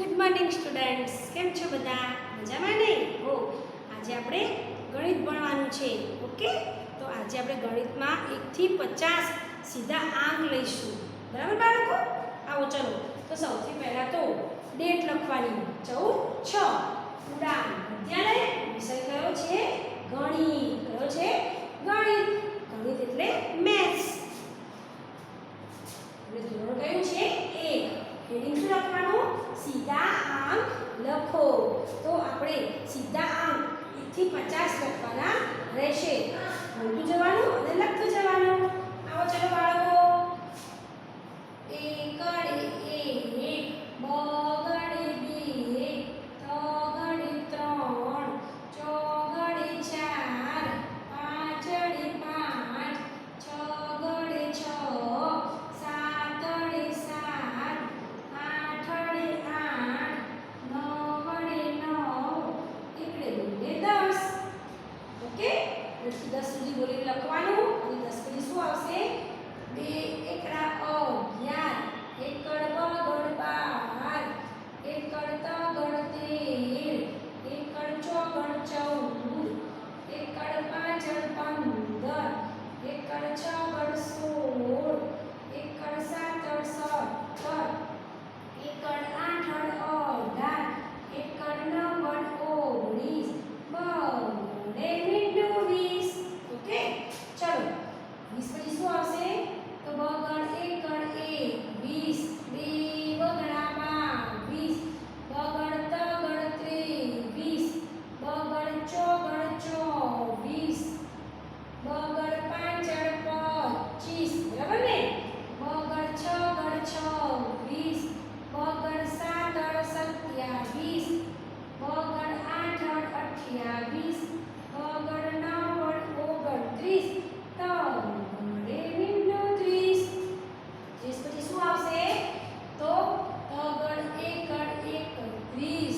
Good morning students કેમ છો બધા? મજામાં ને? હો, આજે આપણે ગણિત ભણવાનું છે, ઓકે? તો આજે આપણે ગણિતમાં એકથી પચાસ સીધા આંક લઈશું. બરાબર બાળકો? આવો, ચલો. તો સૌથી પહેલાં તો ડેટ લખવાની. ચૌદ, છ. ઉડાન. મધ્યાલય તો આપણે સીધા આમ એકથી પચાસ લખવાના રહેશે. બોલતું જવાનું? શું આવશે? તો બ ગણ એ ગણ એ 20 20 please.